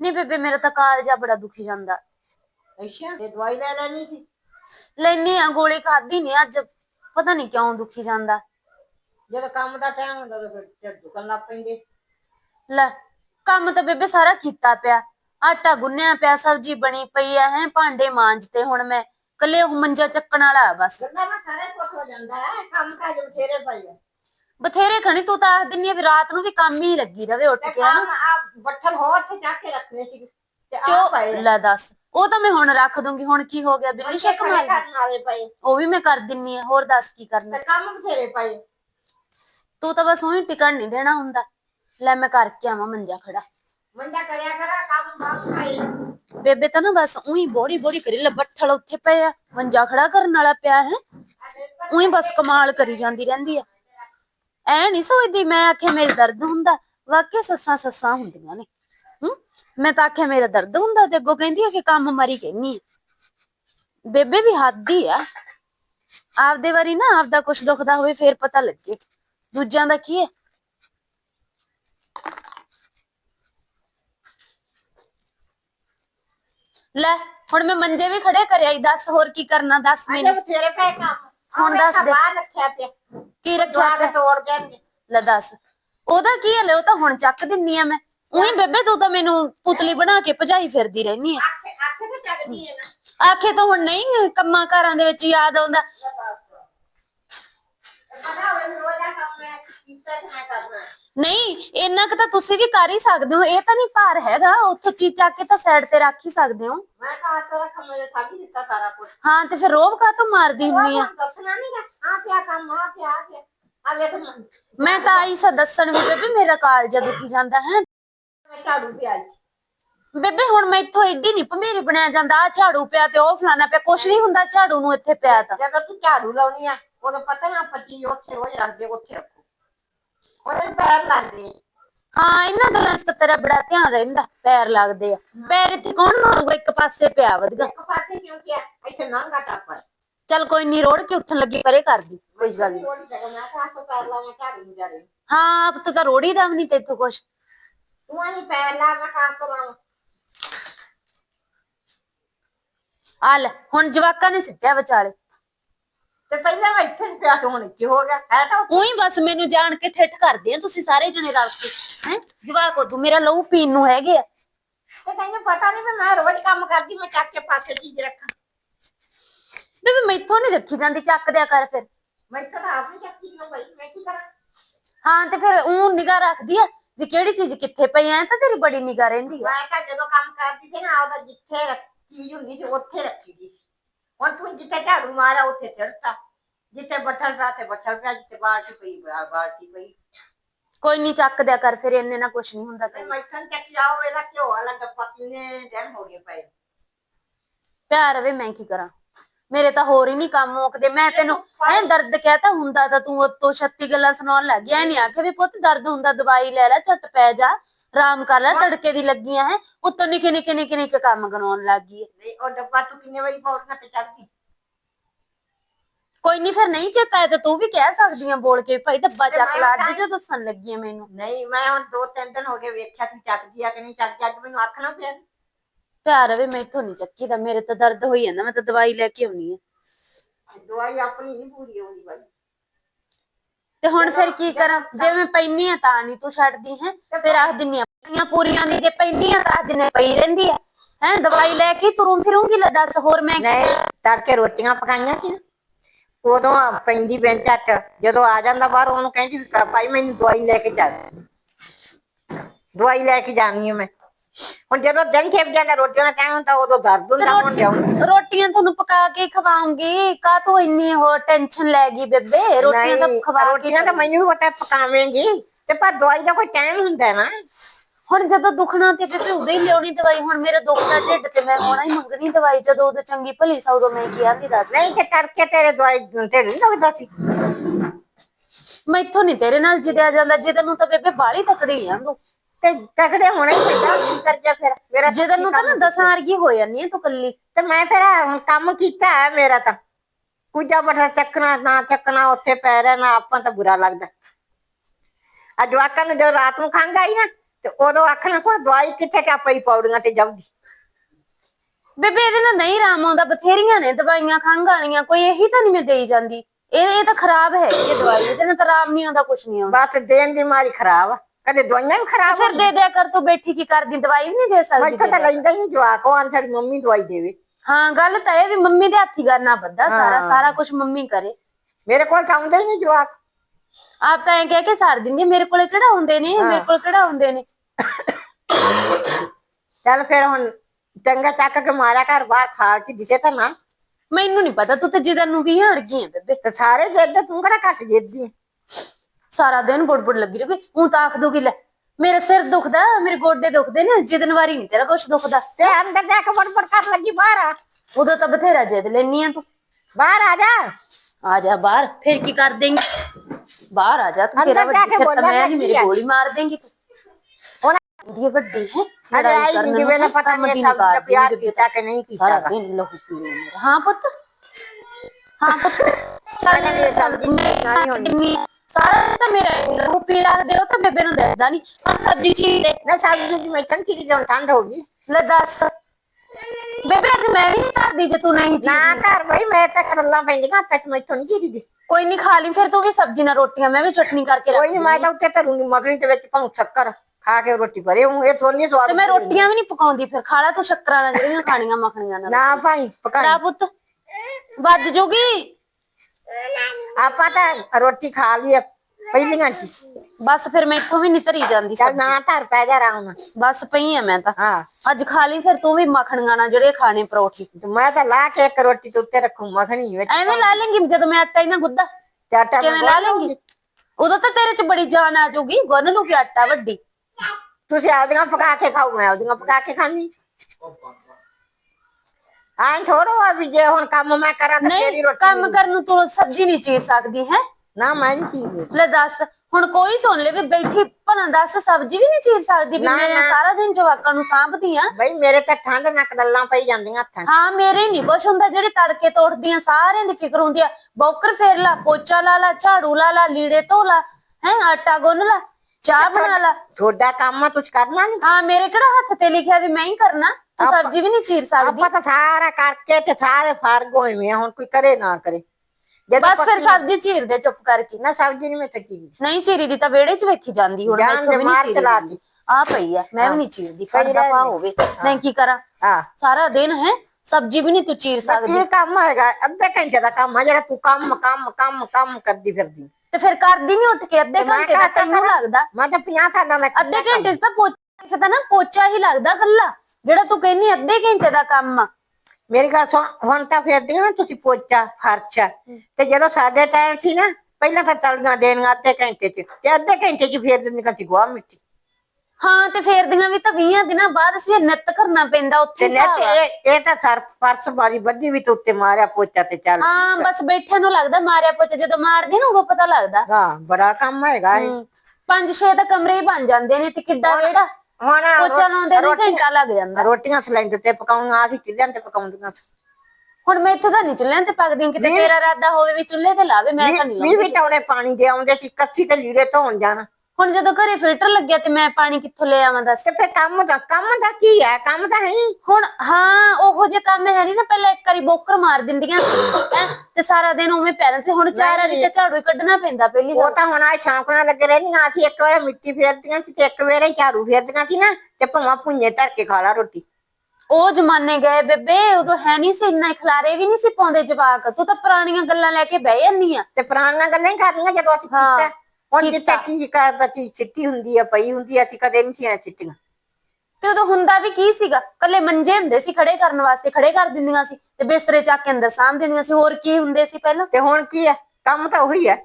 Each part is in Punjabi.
ਨਹੀਂ ਬੇਬੇ ਮੇਰਾ ਤਾਂ ਕਾਲਜਾ ਬੜਾ ਦੁਖੀ ਜਾਂਦਾ। ਅੱਛਾ। ਤੇ ਦਵਾਈ ਲੈ ਲੈਣੀ ਸੀ? ਲੈਨੀ ਆ ਗੋਲੀ ਖਾਦੀ ਨਹੀਂ ਅੱਜ। ਪਤਾ ਨਹੀਂ ਕਿਉਂ ਦੁਖੀ ਜਾਂਦਾ। ਜਦੋਂ ਕੰਮ ਦਾ ਟਾਈਮ ਹੁੰਦਾ ਤਾਂ ਫਿਰ ਢਿੱਡ ਦੁਖਣ ਲੱਗ ਪੈਂਦੇ। ਲੈ ਕੰਮ ਤਾਂ ਬੇਬੇ ਸਾਰਾ ਕੀਤਾ ਪਿਆ। ਆਟਾ ਗੁੰਨਿਆ ਪਿਆ ਸਬਜ਼ੀ ਬਣੀ ਪਈ ਆ ਹੈ ਭਾਂਡੇ ਮਾਂਜਤੇ ਹੁਣ ਮੈਂ ਕੱਲੇ ਉਹ ਮੰਜਾ ਚੱਕਣ ਵਾਲਾ ਆ ਬਸ। ਗੱਲਾਂ ਨਾਲ ਸਾਰੇ ਕੁਝ ਹੋ ਜਾਂਦਾ ਹੈ ਕੰਮ ਕਾਜ ਬਥੇਰੇ ਪਈ ਆ। ਬਥੇਰੇ ਖਣੀ ਤੂੰ ਤਾਂ ਆਖ ਦਿੰਨੀ ਆ ਵੀ ਰਾਤ ਨੂੰ ਵੀ ਕੰਮ ਹੀ ਲੱਗੀ ਰਵੇ ਉੱਠ ਤੇ ਕੇ ਹਨਾ? ਕੰਮ ਆ ਬੱਠਲ ਹੋ ਉੱਥੇ ਜਾ ਕੇ ਰੱਖਣੇ ਸੀ ਤੇ ਤੇ ਆ ਉਹ ਪਏ ਲੈ ਦੱਸ ਉਹ ਤਾਂ ਮੈਂ ਹੁਣ ਰੱਖ ਦੂੰਗੀ ਹੁਣ ਕੀ ਹੋ ਗਿਆ ਬਿੱਲੀ ਸ਼ੱਕ ਮਾਰ। ਕਰਨ ਵਾਲੇ ਪਏ। ਉਹ ਵੀ ਮੈਂ ਕਰ ਦਿੰਨੀ ਆ ਹੋਰ ਦੱਸ ਕੀ ਕਰਨਾ। ਤੇ ਕੰਮ ਬਥੇਰੇ ਪਏ। ਤੂੰ ਤਾਂ ਬਸ ਉਹੀ ਟਿਕਣ ਨਹੀਂ ਦੇਣਾ ਹੁੰਦਾ। ਲੈ ਮੈਂ ਕਰਕੇ ਆਵਾਂ ਮੰਜਾ ਖੜਾ। ਮੰਡਾ ਕਰਿਆ ਕਰਾ ਕੰਮ ਬਾਪ ਖਾਈ। ਬੇਬੇ ਤਾਂ ਨਾ ਬਸ ਉਹੀ ਬੋੜੀ ਬੋੜੀ ਕਰੀ ਲੈ ਬੱਠਲ ਉੱਥੇ ਪਿਆ ਮੰਜਾ ਖੜਾ ਕਰਨ ਵਾਲਾ ਪਿਆ ਹੈ। ਉਹੀ ਬਸ ਕਮਾਲ ਕਰੀ ਜਾਂਦੀ ਰਹਿੰਦੀ ਆ। ਐ ਨਹੀਂ ਸੋਚਦੀ ਮੈਂ ਆਖਿਆ ਮੇਰੇ ਦਰਦ ਹੁੰਦਾ ਵਾਕਿਆ ਸੱਸਾਂ ਸੱਸਾਂ ਹੁੰਦੀਆਂ ਨੇ। ਹੂੰ ਮੈਂ ਤਾਂ ਆਖਿਆ ਮੇਰਾ ਦਰਦ ਹੁੰਦਾ ਤੇ ਅੱਗੋਂ ਕਹਿੰਦੀ ਆ ਕਿ ਕੰਮ ਮਾਰੀ ਕਹਿੰਨੀ ਬੇਬੇ ਵੀ ਹੱਦ ਹੀ ਆ। ਆਪਦੇ ਵਾਰੀ ਨਾ ਆਪਦਾ ਕੁਛ ਦੁਖਦਾ ਹੋਵੇ ਫੇਰ ਪਤਾ ਲੱਗੇ। ਦੂਜਿਆਂ ਦਾ ਕੀ ਹੈ ਲੈ ਹੁਣ ਮੈਂ ਮੰਜੇ ਵੀ ਖੜੇ ਕਰਿਆ ਈ ਦੱਸ ਹੋਰ ਕੀ ਕਰਨਾ ਦੱਸ ਮੈਨੂੰ। ਬਥੇਰੇ ਪਏ ਕੰਮ ਹੁਣ ਦੱਸ ਦੇ। ਬਾਹਰ ਰੱਖਿਆ ਪਿਆ। ਕੀ ਰੱਖਿਆ ਦੁਆ ਪਿਆ? ਤੋੜ ਦੇਣਗੇ ਲੈ ਦੱਸ। ਉਹਦਾ ਕੀ ਹਲੇ ਉਹ ਤਾਂ ਹੁਣ ਚੱਕ ਦਿੰਨੀ ਆ ਮੈਂ। ਉਹੀ ਬੇਬੇ ਤੂੰ ਤਾਂ ਮੈਨੂੰ ਪੁਤਲੀ ਬਣਾ ਕੇ ਭਜਾਈ ਫਿਰਦੀ ਰਹਿਨੀ ਆ। ਅੱਖ ਅੱਖ ਤੇ ਚੱਕਦੀ ਹੈ ਨਾ। ਆਖੇ ਤਾਂ ਹੁਣ ਨਹੀਂ ਕੰਮਾਂ ਕਾਰਾਂ ਦੇ ਵਿੱਚ ਯਾਦ ਆਉਂਦਾ ਪਤਾ ਹੋਵੇ ਵੀ ਰੋਜ਼ ਦਾ ਕੰਮ ਮੈਂ ਕੀਤਾ ਤੇ ਮੈਂ ਕਰਨਾ ਹੈ। ਨਹੀਂ ਇੰਨਾ ਕੁ ਤਾਂ ਤੁਸੀਂ ਵੀ ਕਰ ਹੀ ਸਕਦੇ ਹੋ। ਇਹ ਤਾਂ ਨਹੀਂ ਭਾਰ ਹੈਗਾ। ਉੱਥੋਂ ਚੀਜ਼ ਚੱਕ ਕੇ ਤਾਂ ਸਾਈਡ ਤੇ ਰੱਖ ਹੀ ਸਕਦੇ ਹੋ। ਮੈਂ ਤਾਂ ਅੱਜ ਤੱਕ ਮੇਰੇ ਸਾਡੀ ਦਿੱਤਾ ਸਾਰਾ ਕੁਝ ਹਾਂ ਤੇ ਫਿਰ ਰੋਬ ਕਾ ਤੋਂ ਮਾਰਦੀ ਹੁੰਨੀ ਆ? ਦੱਸਣਾ ਨਹੀਂ ਆ ਕੰਮ ਵੇਖ ਮੈਂ ਤਾਂ ਆਈ ਸਾ ਦੱਸਣ ਵੀ ਬੇਬੇ ਮੇਰਾ ਕਾਲਜਾ ਦੁਖੀ ਜਾਂਦਾ ਹੈ। ਝਾੜੂ ਪਿਆ ਬੇਬੇ ਹੁਣ ਮੈਂ ਇੱਥੋਂ ਏਡੀ ਨਹੀਂ ਭਮੇਰੀ ਬਣਿਆ ਜਾਂਦਾ। ਆ ਝਾੜੂ ਪਿਆ ਤੇ ਉਹ ਫਲਾਣਾ ਪਿਆ। ਕੁਛ ਨਹੀਂ ਹੁੰਦਾ ਝਾੜੂ ਨੂੰ ਇੱਥੇ ਪਿਆ ਤਾਂ। ਜਦੋਂ ਤੂੰ ਝਾੜੂ ਲਾਉਣੀ ਆ ਉਦੋਂ ਪਤਾ ਨਾ ਪੱਟੀ ਉੱਥੇ ਰੋਜ਼ ਰੱਖਦੇ ਉੱਥੇ ਰੱਖੋ ਉਹਦੇ ਪੈਰ ਲੱਗਦੇ ਹਾਂ ਇਹਨਾਂ ਗੱਲਾਂ 'ਚ ਤਾਂ ਤੇਰਾ ਬੜਾ ਧਿਆਨ ਰਹਿੰਦਾ ਪੈਰ ਲੱਗਦੇ ਆ ਪੈਰ ਇੱਥੇ ਕੌਣ ਮਾਰੂਗਾ ਇੱਕ ਪਾਸੇ ਪਿਆ ਵਧਗਾ ਇੱਕ ਪਾਸੇ ਕਿਉਂ ਕਿਹਾ ਇੱਥੇ ਨੰਗਾ ਟੱਪਰ ਚੱਲ ਕੋਈ ਨਹੀਂ ਰੋੜ ਕੇ ਉੱਠਣ ਲੱਗੀ ਪਰੇ ਕਰਦੀ ਕੋਈ ਗੱਲ ਨਹੀਂ ਰੋਟੀ ਜਗ੍ਹਾ ਮੈਂ ਤਾਂ ਆਪੇ ਪੈਰ ਲਾਵਾਂ ਝਾੜੂ ਨੂੰ ਜਾਰੇ ਹਾਂ ਆਪ ਤਾਂ ਰੋੜੀ ਦਾ ਵੀ ਨਹੀਂ ਤੇਥੋਂ ਕੁਛ ਤੂੰ ਨਹੀਂ ਪੈਰ ਲਾ ਮੈਂ ਕੰਮ ਕਰਾਵਾਂ ਆ ਲੈ ਹੁਣ ਜਵਾਕਾਂ ਨੇ ਸਿੱਟਿਆ ਵਿਚਾਲੇ ਤੇ ਪਹਿਲਾਂ ਮੈਂ ਇੱਥੇ ਸੀ ਪਿਆ ਸੀ ਹੁਣ ਇੱਥੇ ਹੋ ਗਿਆ। ਹੈ ਤਾਂ ਉਹੀ ਬਸ ਮੈਨੂੰ ਜਾਣ ਕੇ ਠਿੱਠ ਕਰਦੇ ਆ ਤੁਸੀਂ ਸਾਰੇ ਜਣੇ ਰਲ ਕੇ ਹੈ? ਜਵਾਕ ਉਹ ਮੇਰਾ ਲਹੂ ਪੀਣ ਨੂੰ ਹੈਗੇ ਆ। ਤੇ ਤੈਨੂੰ ਪਤਾ ਨਹੀਂ ਵੀ ਮੈਂ ਰੋਜ਼ ਕੰਮ ਕਰਦੀ ਮੈਂ ਚੱਕ ਕੇ ਪਾਸੇ ਚੀਜ਼ ਰੱਖਾਂ। ਬੇਬੀ ਮੈਥੋਂ ਨਹੀਂ ਰੱਖੀ ਜਾਂਦੀ ਚੱਕ ਦਿਆ ਕਰ ਫਿਰ। ਮੈਂ ਤਾਂ ਆਪ ਨਹੀਂ ਚੱਕੀ ਨਾ ਬਈ ਮੈਂ ਕੀ ਕਰਾਂ? ਹਾਂ ਤੇ ਫਿਰ ਉਹ ਨਿਗਾਹ ਰੱਖਦੀ ਆ ਵੀ ਕਿਹੜੀ ਚੀਜ਼ ਕਿੱਥੇ ਪਈ ਐ ਤਾਂ ਤੇਰੀ ਬੜੀ ਨਿਗਾਹ ਰਹਿੰਦੀ ਆ। ਮੈਂ ਤਾਂ ਜਦੋਂ ਕੰਮ ਕਰਦੀ ਸੀ ਨਾ ਉਹਦਾ ਜਿੱਥੇ ਰੱਖ- ਚੀਜ਼ ਹੁੰਦੀ ਸੀ ਉੱਥੇ ਰੱਖੀ ਦੀ ਸੀ। ਹੁਣ ਤੂੰ ਜਿੱਥੇ ਝਾੜੂ ਮਾਰਿਆ ਉੱਥੇ ਚੜਤਾ ਜਿੱਥੇ ਬੱਠਲ ਪਿਆ ਤੇ ਬੱਠਲ ਪਿਆ ਜਿੱਥੇ ਬਾਲਟੀ ਪਈ ਬਾ- ਬਾਲਟੀ ਪਈ ਕੋਈ। ਨਹੀਂ ਚੱਕ ਦਿਆ ਕਰ ਫਿਰ ਇੰਨੇ ਨਾਲ ਕੁਛ ਨਹੀਂ ਹੁੰਦਾ ਤੇ ਤੈਨੂੰ। ਚੱਕੀ ਆਓ ਵੇਲਾ ਘਿਓ ਵਾਲਾ ਡੱਬਾ ਕਿੰਨੇ ਦਿਨ ਹੋ ਗਏ ਪਏ। ਪਿਆਰ ਵੇ ਮੈਂ ਕੀ ਕਰਾਂ? ਮੇਰੇ ਤਾਂ ਹੋਰ ਹੀ ਨਹੀਂ ਕੰਮ ਮੁੱਕਦੇ ਮੈਂ ਤੈਨੂੰ ਐ ਦਰਦ ਕਹਿਤਾ ਹੁੰਦਾ ਤਾਂ ਤੂੰ ਉਤੋਂ 36 ਗੱਲਾਂ ਸੁਣਾਉਣ ਲੱਗ ਗਿਆ। ਨਹੀਂ ਆਖੇ ਵੀ ਪੁੱਤ ਦਰਦ ਹੁੰਦਾ ਦਵਾਈ ਲੈ ਲੈ ਝਟ ਪੈ ਜਾ। ਆਰਾਮ ਕਰ ਲੈ ਤੜਕੇ ਦੀ ਲੱਗੀਆਂ ਹੈ ਉਤੋਂ ਨਿੱਕੇ ਨਿੱਕੇ ਨਿੱਕੇ ਨਿੱਕੇ ਕੰਮ ਗਣਾਉਣ ਲੱਗ ਗਈ ਹੈ। ਨਹੀਂ ਉਹ ਡੱਬਾ ਤੂੰ ਕਿੰਨੇ ਵਾਰੀ ਪੌੜੀਆਂ ਤੇ ਚੜਦੀ ਕੋਈ ਨਹੀਂ ਫਿਰ ਨਹੀਂ ਚੇਤਾ ਹੈ ਤਾਂ ਤੂੰ ਵੀ ਕਹਿ ਸਕਦੀ ਆ ਬੋਲ ਕੇ ਭਾਈ ਡੱਬਾ ਤੇ ਚੱਕ ਮੈਂ ਲਾ ਤਾਂ- ਅੱਜ ਜੋ ਦੱਸਣ ਲੱਗੀ ਆ ਮੈਨੂੰ। ਨਹੀਂ ਮੈਂ ਹੁਣ ਦੋ ਤਿੰਨ ਦਿਨ ਹੋ ਗਏ ਵੇਖਿਆ ਤੂੰ ਚੱਕਦੀ ਆ ਕਿ ਨਹੀਂ ਚੱਕਦੀ ਅੱਜ ਮੈਨੂੰ ਆਖਣਾ ਪਿਆ ਪਿਆਰ ਵੇ ਮੈਥੋਂ ਨਹੀਂ ਚੱਕੀ ਤਾਂ ਮੇਰੇ ਤਾਂ ਦਰਦ ਹੋਈ ਜਾਂਦਾ ਮੈਂ ਤਾਂ ਦਵਾਈ ਲੈ ਕੇ ਆਉਣੀ ਆ। ਦਵਾਈ ਆਪਣੀ ਨਹੀਂ ਪੂਰੀ ਹੋਣੀ ਬਾਈ। ਤੇ ਹੁਣ ਫਿਰ ਕੀ ਕਰਾਂ? ਜੇ ਮੈਂ ਪੈਣੀ ਆ ਤਾਂ ਨਹੀਂ ਤੂੰ ਛੱਡਦੀ ਹੈ? ਫਿਰ ਆਖ ਦਿੰਨੀ ਆ ਪਈਆਂ ਪੂਰੀਆਂ ਦੀ ਜੇ ਪੈਣੀ ਆ ਤਾਂ ਆਖ ਦਿਨੇ ਪਈ ਰਹਿੰਦੀ ਆ। ਹੈ ਦਵਾਈ ਲੈ ਕੇ ਤੁਰੂੰ ਫਿਰੂੰਗੀ ਲੈ ਦੱਸ ਹੋਰ ਮੈਂ ਨਹੀਂ ਤੜਕੇ ਰੋਟੀਆਂ ਪਕਾਈਆਂ ਸੀ ਉਦੋਂ ਪੈਂਦੀ ਬੈਂ ਝੱਟ ਜਦੋਂ ਆ ਜਾਂਦਾ ਬਾਹਰ ਉਹਨੂੰ ਕਹਿੰਦੀ ਭਾਈ ਮੈਨੂੰ ਦਵਾਈ ਲੈ ਕੇ ਜਾ। ਦਵਾਈ ਲੈ ਕੇ ਜਾਣੀ ਹੈ ਮੈਂ। ਹੁਣ ਜਦੋਂ ਦਿਨ ਖੇਪ ਜਾਂਦਾ ਰੋਟੀਆਂ ਦਾ ਟਾਈਮ ਹੁੰਦਾ ਉਦੋਂ ਦਰਦ ਹੁੰਦਾ ਹੁਣ ਜਾਉਂ ਰੋਟੀਆਂ ਤੁਹਾਨੂੰ ਪਕਾ ਕੇ ਖਵਾਉਂਗੀ। ਕਾ ਤੂੰ ਇੰਨੀ ਹੋ ਟੈਨਸ਼ਨ ਲੈ ਗਈ ਬੇਬੇ? ਰੋਟੀਆਂ ਤਾਂ ਖਵਾ ਕੇ ਰੋਟੀਆਂ ਤਾਂ ਮੈਨੂੰ ਵੀ ਪਤਾ ਪਕਾਵੇਂਗੀ ਤੇ ਪਰ ਦਵਾਈ ਦਾ ਕੋਈ ਟਾਈਮ ਹੁੰਦਾ ਨਾ। ਹੁਣ ਜਦੋਂ ਦੁਖਣਾ ਤੇ ਬੇਬੇ ਉਦੋਂ ਹੀ ਲਿਆਉਣੀ ਦਵਾਈ। ਹੁਣ ਮੇਰੇ ਦੁੱਖ ਦਾ ਢਿੱਡ ਤੇ ਮੈਂ ਹੋਣਾ ਹੀ ਮੰਗਣੀ ਦਵਾਈ। ਜਦੋਂ ਉਦੋਂ ਚੰਗੀ ਭਲੀ ਸਾ ਉਦੋਂ ਮੈਂ ਕੀ ਆਂਦੀ ਦੱਸ। ਨਹੀਂ ਤੇ ਤੜਕੇ ਤੇਰੇ ਦਵਾਈ ਤੇ ਨਹੀਂ ਲੱਗਦਾ ਸੀ। ਮੈਥੋਂ ਨਹੀਂ ਤੇਰੇ ਨਾਲ ਜਿੱਦਿਆ ਜਾਂਦਾ। ਜਿੱਦਨ ਨੂੰ ਤਾਂ ਬੇਬੇ ਬਾਲੀ ਤਕੜੀ ਆ ਤੂੰ ਤੇ ਤਕੜੇ ਹੋਣਾ ਹੀ ਪੈਂਦਾ ਕੀ ਕਰ ਜਾ ਫਿਰ ਮੇਰਾ ਜਿੱਦਨ ਨੂੰ ਤਾਂ ਨਾ ਦਸਾਂ ਵਰਗੀ ਹੋ ਜਾਂਦੀ ਆ ਤੂੰ ਕੱਲੀ ਤੇ ਮੈਂ ਫਿਰ ਹੁਣ ਕੰਮ ਕੀਤਾ ਹੈ ਮੇਰਾ ਤਾਂ। ਕੁਝਾ ਬਠਾ ਚੱਕਣਾ ਨਾ ਚੱਕਣਾ ਉੱਥੇ ਪੈ ਰਹਿਣਾ ਆਪਾਂ ਤਾਂ ਬੁਰਾ ਲੱਗਦਾ। ਆ ਜਵਾਕਾਂ ਨੂੰ ਜੋ ਰਾਤ ਨੂੰ ਖੰਘ ਆਈ ਨਾ ਤੇ ਉਦੋਂ ਆਖਣਾ ਕੋਈ ਦਵਾਈ ਕਿੱਥੇ ਚਾ ਪਈ ਪੌੜੀਆਂ ਤੇ ਜਾਊਗੀ। ਬੇਬੇ ਇਹਦੇ ਨਾਲ ਨਹੀਂ ਆਰਾਮ ਆਉਂਦਾ ਬਥੇਰੀਆਂ ਨੇ ਦਵਾਈਆਂ ਖੰਘ ਵਾਲੀਆਂ ਕੋਈ ਇਹੀ ਤਾਂ ਨਹੀਂ ਮੈਂ ਦੇਈ ਜਾਂਦੀ। ਇਹ ਇਹ ਤਾਂ ਖਰਾਬ ਹੈ ਇਹ ਦਵਾਈ ਇਹਦੇ ਨਾਲ ਤਾਂ ਆਰਾਮ ਨਹੀਂ ਆਉਂਦਾ ਕੁਛ ਨਹੀਂ ਆਉਂਦਾ। ਬਸ ਦੇਣ ਦੀ ਮਾਰੀ ਖਰਾਬ ਆ। ਕਦੇ ਦਵਾਈਆਂ ਵੀ ਖਰਾਬ ਫਿਰ ਦੇ ਦਿਆ ਕਰ ਤੂੰ ਬੈਠੀ ਕੀ ਕਰਦੀ ਦਵਾਈ ਵੀ ਨਹੀਂ ਦੇ ਸਕਦੀ ਮੈਥੋਂ ਤਾਂ। ਲੈਂਦਾ ਹੀ ਨਹੀਂ ਜਵਾਕ ਉਹ ਆਂ ਸਾਡੀ ਮੰਮੀ ਦਵਾਈ ਦੇਵੇ। ਹਾਂ ਗੱਲ ਤਾਂ ਇਹ ਵੀ ਮੰਮੀ ਦੇ ਹੱਥੀ ਕਰਨਾ ਬੱਦਾ ਸਾਰਾ। ਸਾਰਾ ਕੁਝ ਮੰਮੀ ਕਰੇ। ਮੇਰੇ ਕੋਲ ਤਾਂ ਆਉਂਦਾ ਹੀ ਨਹੀਂ ਜਵਾਕ। ਆਪ ਤਾਂ ਐਂ ਕਹਿ ਕੇ ਸਾਰ ਦਿੰਦੀ ਮੇਰੇ ਕੋਲੇ ਕਿਹੜਾ ਹੁੰਦੇ ਨੇ ਮੇਰੇ ਕੋਲ ਕਿਹੜਾ ਹੁੰਦੇ ਨੇ? ਚੱਲ ਫਿਰ ਹੁਣ ਚੰਗਾ ਚੱਕ ਕੇ ਮਾਰਿਆ ਘਰ ਬਾਹਰ ਖਾ ਕੇ ਦਿਸੇ ਤਾਂ ਨਾ। ਮੈਨੂੰ ਨਹੀਂ ਪਤਾ ਤੂੰ ਤੇ ਜਿੱਦਨ ਨੂੰ ਵੀ ਹਰਗੀ ਹੈ ਬੇਬੇ। ਤੇ ਸਾਰੇ ਜਿੱਦ ਤੂੰ ਕਿਹੜਾ ਘੱਟ ਜਿੱਦੀ ਸਾਰਾ ਦਿਨ ਬੁੜਬੁੜ ਲੱਗੀ ਰਹੀ ਉਹ ਤਾਂ ਆਖ ਦੂਗੀ ਲੈ ਮੇਰੇ ਸਿਰ ਦੁਖਦਾ ਮੇਰੇ ਗੋਡੇ ਦੁਖਦੇ ਨੇ ਜਿੱਦਨ ਵਾਰੀ ਨਹੀਂ ਤੇਰਾ ਕੁਛ ਦੁਖਦਾ। ਤੇ ਅੰਦਰ ਜਾ ਕੇ ਬੜਬੜ ਕਰ ਲੱਗੀ ਬਾਹਰ। ਆ ਉਦੋਂ ਤਾਂ ਬਥੇਰਾ ਜਿੱਦ ਲੈਨੀ ਆ ਤੂੰ। ਬਾਹਰ ਆ ਜਾ। ਆ ਜਾ ਬਾਹਰ ਫਿਰ ਕੀ ਕਰ ਦੇਂਗੀ? ਬਾਹਰ ਆ ਜਾ ਤੂੰ ਅੰਦਰ ਤੇਰਾ ਜਾ ਵੱਡੀ ਕੇ ਫਿਰ ਤਾਂ ਬੋਲਣਾ ਮੈਂ ਨਹੀਂ ਮੇਰੀ ਕੀ ਆ? ਗੋਲੀ ਮਾਰ ਦੇਂਗੀ ਤੂੰ। ਹੁਣ ਦੀ ਵੱਡੀ ਹੈ? ਅਰੇ ਲੜਾਈ ਆਈ ਕਰਨ ਨਹੀਂ ਨੂੰ ਜਿਵੇਂ ਨਾ ਪਤਾ ਕੰਮ ਨਹੀਂ ਦੀ ਸਭ ਦਾ ਨਿਕਾਲ ਪਿਆਰ ਦੇਂਗੀ ਕੀਤਾ ਕਿ ਨਹੀਂ ਸਾਰਾ ਕੀਤਾ ਦਿਨ ਲਹੂ ਪੀਣਾ ਮੇਰਾ ਹਾਂ ਪੁੱਤ। ਸਾਰਾ ਤਾਂ ਮੇਰਾ ਲਹੂ ਪੀ ਰੱਖਦੇ ਹੋ ਤਾਂ ਬੇਬੇ ਨੂੰ ਦੱਸਦਾ ਨਹੀਂ ਹੁਣ ਸਬਜ਼ੀ ਚੀਰ ਦੇ ਨਾ ਸਬਜ਼ੀ ਸੁਬਜ਼ੀ ਮੈਂ ਤਾਂ ਚੀਜ਼ ਜਦੋਂ ਠੰਡ ਹੋ ਗਈ। ਲੈ ਦੱਸ। ਬੇਬੇ ਅੱਜ ਮੈਂ ਵੀ ਨਹੀਂ ਕਰਦੀ ਜੇ ਤੂੰ ਨਹੀਂ ਨਾ ਚੀਰਦੀ ਘਰ ਬਈ ਮੈਂ ਤਾਂ ਕਰਲਾ ਪੈਂਦੀਆਂ ਤੱਕ ਮੈਥੋਂ ਨਹੀਂ ਚੀਰੀ ਦੀ ਕੋਈ ਨਹੀਂ ਖਾ ਲਈ ਫਿਰ ਤੂੰ ਵੀ ਸਬਜ਼ੀ ਨਾਲ ਰੋਟੀਆਂ ਮੈਂ ਵੀ ਚਟਨੀ ਕਰਕੇ ਰੱਖ ਕੋਈ ਨਹੀਂ ਮੈਂ ਤਾਂ ਉੱਤੇ ਧਰੂੰਗੀ ਮਗਰੀ ਦੇ ਵਿੱਚ ਪਾਉਂ ਸ਼ੱਕਰ ਖਾ ਕੇ ਰੋਟੀ ਭਰੇ ਹੂੰ ਇਹ ਸੋਨੀ ਸਵਾਦ ਤੇ ਮੈਂ ਰੋਟੀਆਂ ਵੀ ਨਹੀਂ ਪਕਾਉਂਦੀ ਫਿਰ ਖਾ ਲਾ ਤੂੰ ਸ਼ੱਕਰਾਂ ਨਾਲ ਜਿਹੜੀਆਂ ਖਾਣੀਆਂ ਮੱਖਣੀਆਂ ਨਾਲ। ਨਾ ਭਾਈ ਪਕਾ ਲੈ ਪੁੱਤ ਵੱਜ ਜੂਗੀ। ਆਪਾਂ ਤਾਂ ਰੋਟੀ ਖਾ ਲਈ ਆ ਪਹਿਲੀਆਂ ਚ। ਬਸ ਫਿਰ ਮੈਂ ਇੱਥੋਂ ਵੀ ਨਹੀਂ ਧਰੀ ਜਾਂਦੀ ਚੱਲ ਸਬਜ਼ੀ। ਨਾ ਧਰ ਪੈ ਜਾ ਆਰਾਮ ਨਾਲ ਬਸ ਪਈ ਆ ਮੈਂ ਤਾਂ। ਹਾਂ। ਅੱਜ ਖਾ ਲਈ ਫਿਰ ਤੂੰ ਵੀ ਮੱਖਣੀਆਂ ਨਾਲ ਜਿਹੜੇ ਖਾਣੇ ਪਰੌਠੀ। ਤੇ ਮੈਂ ਤਾਂ ਲਾ ਕੇ ਇੱਕ ਰੋਟੀ ਤੇ ਉੱਤੇ ਰੱਖੂ ਮੱਖਣੀ ਵਿੱਚ। ਐਵੇਂ ਲਾ ਲੇਂਗੀ ਜਦੋਂ ਮੈਂ ਆਟਾ ਹੀ ਨਾ ਗੁੱਦਾ। ਤੇ ਆਟਾ ਮੈਂ ਕਿਵੇਂ ਲਾ ਲੇਂਗੀ? ਉਦੋਂ ਤਾਂ ਤੇਰੇ 'ਚ ਬੜੀ ਜਾਨ ਆ ਜਾਊਗੀ ਗੁੰਨ ਲੂਗੀ ਆਟਾ ਵੱਡੀ। ਤੁਸੀਂ ਆਪਦੀਆਂ ਪਕਾ ਕੇ ਖਾਓ ਮੈਂ ਆਪਦੀਆਂ ਪਕਾ ਕੇ ਖਾਣੀ ਆਂ ਥੋੜੋ ਆ ਵੀ ਜੇ ਹੁਣ ਕੰਮ ਮੈਂ ਕਰਾਂ ਤਾਂ ਤੇਰੀ ਨਹੀਂ ਰੋਟੀ ਕੰਮ ਕਰਨ ਨੂੰ ਤੂੰ ਸਬਜ਼ੀ ਨਹੀਂ ਚੀਰ ਸਕਦੀ ਹੈ? ਨਾ ਮੈਂ ਨਹੀਂ ਚੀਜ਼ ਲੈ ਦੱਸ ਹੁਣ ਕੋਈ ਸੁਣ ਲੈ ਵੀ ਬੈਠੀ ਭਣਾ ਦੱਸ ਸਬਜ਼ੀ ਵੀ ਨਹੀਂ ਚੀਰ ਸਕਦੀ ਵੀ ਨਾ, ਮੈਂ ਨਾ। ਸਾਰਾ ਦਿਨ ਜਵਾਕਾਂ ਨੂੰ ਸਾਂਭਦੀ ਆ ਬਈ ਮੇਰੇ ਤਾਂ ਠੰਡ ਨਾਲ ਕਦਲਾਂ ਪਈ ਜਾਂਦੀਆਂ ਹੱਥਾਂ 'ਚ। ਹਾਂ ਮੇਰੇ ਨਹੀਂ ਕੁਛ ਹੁੰਦਾ ਜਿਹੜੇ ਤੜਕੇ ਤੋੜਦੀਆਂ ਸਾਰਿਆਂ ਦੀ ਫਿਕਰ ਹੁੰਦੀ ਆ। ਬੌਕਰ ਫੇਰ ਲਾ ਪੋਚਾ ਲਾ ਲਾ ਝਾੜੂ ਲਾ ਲਾ ਲੀੜੇ ਧੋ ਲਾ ਹੈ ਆਟਾ ਗੁੰਨ ਲਾ ਚਾਹ ਬਣਾ ਲਾ। ਤੁਹਾਡਾ ਕੰਮ ਆ ਤੁਸੀਂ ਕਰਨਾ ਨਹੀਂ ਹਾਂ ਮੇਰੇ ਕਿਹੜਾ ਹੱਥ ਤੇ ਲਿਖਿਆ ਵੀ ਮੈਂ ਹੀ ਕਰਨਾ? ਤੂੰ ਆਪਾਂ- ਸਬਜ਼ੀ ਵੀ ਨਹੀਂ ਚੀਰ ਸਕਦੀ ਆਪਾਂ ਤਾਂ ਸਾਰਾ ਕਰਕੇ ਤੇ ਸਾਰੇ ਫਰਗ ਹੋਏ ਵੇ ਆ, ਹੁਣ ਕੋਈ ਕਰੇ ਨਾ ਕਰੇ ਜਦੋਂ ਬਸ ਫਿਰ ਪੱਕੀ- ਸਬਜ਼ੀ ਚੀਰ ਦੇ ਚੁੱਪ ਕਰਕੇ ਨਾ ਸਬਜ਼ੀ ਨਹੀਂ ਮੈਂ ਸੱਚੀ ਦੀ ਨਹੀਂ ਚੀਰੀ ਦੀ ਤਾਂ ਵਿਹੜੇ 'ਚ ਵੇਖੀ ਜਾਂਦੀ ਹੁਣ ਜਾਨ ਮੈਥੋਂ ਦੇ ਵੀ ਮਾਰ ਨਹੀਂ ਕੇ ਲਾ ਚੀਰੀ ਆ ਪਈ ਆ ਮੈਂ ਵੀ ਨਹੀਂ ਚੀਰਦੀ ਪਈ ਫੜ ਦਫਾ ਰਹਿਣ ਦੇ। ਹੋਵੇ ਮੈਂ ਕੀ ਕਰਾਂ ਹਾਂ ਸਾਰਾ ਦਿਨ ਹੈ ਸਬਜ਼ੀ ਵੀ ਨਹੀਂ ਤੂੰ ਚੀਰ ਸਕਦੀ ਕੀ ਕੰਮ ਹੈਗਾ ਅੱਧੇ ਘੰਟੇ ਦਾ ਕੰਮ ਆ ਜਿਹੜਾ ਤੂੰ ਕੰਮ ਕੰਮ ਕੰਮ ਕੰਮ ਕਰਦੀ ਫਿਰਦੀ ਤੇ ਫਿਰ ਕਰਦੀ ਨਹੀਂ ਉੱਠ ਕੇ ਅੱਧੇ ਮੈਂ ਘੰਟੇ ਦਾ ਘਰ ਤਾਂ ਤੈਨੂੰ ਕਰਾਂ। ਲੱਗਦਾ ਮੈਂ ਤਾਂ 50 ਸਾਲਾਂ ਦਾ ਅੱਧੇ ਘੰਟੇ 'ਚ ਤਾਂ ਪੋਚਾ ਕਿਸੇ ਦਾ ਨਾ ਪੋਚਾ ਹੀ ਲੱਗਦਾ ਕੱਲਾ ਜਿਹੜਾ ਤੂੰ ਕਹਿੰਨੀ ਅੱਧੇ ਘੰਟੇ ਦਾ ਕੰਮ ਆ। ਮੇਰੀ ਗੱਲ ਸੁਣ ਹੁਣ ਤਾਂ ਫਿਰਦੀ ਨਾ ਤੁਸੀਂ ਪੋਚਾ ਫਰਚਾ ਤੇ ਜਦੋਂ ਸਾਡੇ ਟਾਈਮ ਸੀ ਨਾ ਪਹਿਲਾਂ ਤਾਂ ਤਲੀਆਂ ਦੇਣੀਆਂ ਅੱਧੇ ਘੰਟੇ ਚ ਤੇ ਅੱਧੇ ਘੰਟੇ ਚ ਫੇਰ ਦਿੰਦੀਆਂ ਸੀ ਗੋਹਾ ਮਿੱਟੀ। ਹਾਂ ਤੇ ਫੇਰਦੀਆਂ ਵੀ ਤਾਂ 20 ਦਿਨਾਂ ਬਾਅਦ ਅਸੀਂ ਨਿੱਤ ਕਰਨਾ ਪੈਂਦਾ ਉੱਥੇ ਤੇ ਹਿਸਾਬ ਆ। ਇਹ ਇਹ ਤਾਂ ਸਰਫ ਫਰਸ ਵਾਲੀ ਬੱਦੀ ਵੀ ਤੇ ਉੱਤੇ ਮਾਰਿਆ ਪੋਚਾ ਤੇ ਚੱਲ। ਹਾਂ ਬਸ ਬੈਠਿਆਂ ਨੂੰ ਲੱਗਦਾ ਮਾਰਿਆ ਪੋਚਾ ਜਦੋਂ ਮਾਰਦੇ ਨਾ ਉਦੋਂ ਪਤਾ ਲੱਗਦਾ। ਹਾਂ ਬੜਾ ਕੰਮ ਹੈਗਾ ਇਹ। ਪੰਜ ਛੇ ਤਾਂ ਕਮਰੇ ਹੀ ਬਣ ਜਾਂਦੇ ਨੇ ਤੇ ਕਿੱਡਾ ਵਿਹੜਾ? ਹੁਣ ਪੋਚਾ ਲਾਉਂਦੇ ਨੂੰ ਰੋਟੀਆਂ- ਘੰਟਾ ਲੱਗ ਜਾਂਦਾ। ਰੋਟੀਆਂ ਸਿਲੰਡਰ ਤੇ ਪਕਾਉਣੀਆਂ ਅਸੀਂ ਚੁੱਲ੍ਹਿਆਂ ਤੇ ਪਕਾਉਂਦੀਆਂ ਸੀ। ਹੁਣ ਮੈਂ ਇੱਥੇ ਤਾਂ ਨਹੀਂ ਚੁੱਲ੍ਹਿਆਂ ਤੇ ਪੱਕਦੀਆਂ ਕਿਤੇ ਤੇਰਾ ਇਰਾਦਾ ਹੋਵੇ ਵੀ ਚੁੱਲ੍ਹੇ ਤੇ ਲਾਵੇ ਮੈਂ ਤਾਂ ਨਹੀਂ ਲਾਉਂਦੀ ਵੀ ਚੌੜੇ ਪਾਣੀ ਦੇ ਆਉਂਦੇ ਸੀ ਕੱਸੀ ਤੇ ਲੀੜੇ ਧੋਣ ਜਾਣਾ। ਹੁਣ ਜਦੋਂ ਘਰੇ ਫਿਲਟਰ ਲੱਗਿਆ ਤੇ ਮੈਂ ਪਾਣੀ ਕਿੱਥੋਂ ਲੈ ਆਵਾਂ ਦੱਸ। ਤੇ ਫਿਰ ਕੰਮ ਦਾ ਕੰਮ ਦਾ ਕੀ ਹੈ? ਕੰਮ ਤਾਂ ਹੈ ਹੀ। ਹੁਣ ਹਾਂ ਉਹੋ ਜੇ ਕੰਮ ਹੈ ਨਹੀਂ ਨਾ ਪਹਿਲਾਂ ਇੱਕ ਵਾਰੀ ਬੋਕਰ ਮਾਰ ਦਿੰਦੀਆਂ ਹੈਂ, ਤੇ ਸਾਰਾ ਦਿਨ ਉਵੇਂ ਪੈਰਾਂ ਤੇ ਹੁਣ ਚਾਰ ਵਾਰੀ ਤੇ ਝਾੜੂ ਹੀ ਕੱਢਣਾ ਪੈਂਦਾ ਪਹਿਲੀ ਉਹ ਤਾਂ ਹੁਣ ਆ ਸ਼ੌਂਕਣਾ ਲੱਗੇ ਰਹਿੰਦੀਆਂ ਅਸੀਂ ਇੱਕ ਵਾਰ ਮਿੱਟੀ ਫੇਰਦੀਆਂ ਸੀ ਤੇ ਇੱਕ ਵਾਰ ਹੀ ਝਾੜੂ ਫੇਰਦੀਆਂ ਸੀ ਨਾ ਤੇ ਭਵਾਂ ਭੁੰਨੇ ਧਰ ਕੇ ਖਾ ਲਾ ਰੋਟੀ। ਉਹ ਜਮਾਨੇ ਗਏ ਬੇਬੇ ਉਦੋਂ ਹੈ ਨਹੀਂ ਸੀ ਇੰਨਾ ਖਲਾਰੇ ਵੀ ਨਹੀਂ ਸੀ ਪਾਉਂਦੇ ਜਵਾਕ। ਤੂੰ ਤਾਂ ਪੁਰਾਣੀਆਂ ਗੱਲਾਂ ਲੈ ਕੇ ਬਹਿ ਜਾਂਦੀ ਆ। ਤੇ ਪੁਰਾਣੀਆਂ ਗੱਲਾਂ ਹੀ ਕਰਨੀਆਂ ਜਦੋਂ ਅਸੀਂ ਕੀਤਾ। ਹੁਣ ਜਿੱਥੇ ਕੀਤਾ। ਕੀ ਕਰਦਾ ਚੀਜ਼ ਸਿੱਟੀ ਹੁੰਦੀ ਆ ਪਈ ਹੁੰਦੀ ਆ ਅਸੀਂ ਕਦੇ ਨਹੀਂ ਸੀ ਐ ਸਿੱਟੀਆਂ ਤੇ ਉਦੋਂ ਹੁੰਦਾ ਵੀ ਕੀ ਸੀਗਾ? ਕੱਲੇ ਮੰਜੇ ਹੁੰਦੇ ਸੀ ਖੜੇ ਕਰਨ ਵਾਸਤੇ ਖੜੇ ਕਰ ਦਿੰਦੀਆਂ ਸੀ ਤੇ ਬਿਸਤਰੇ ਚੱਕ ਕੇ ਅੰਦਰ ਸਾਂਭ ਦਿੰਦੀਆਂ ਸੀ ਹੋਰ ਕੀ ਹੁੰਦੇ ਸੀ ਪਹਿਲਾਂ? ਤੇ ਹੁਣ ਕੀ ਆ? ਕੰਮ ਤਾਂ ਉਹੀ ਆ।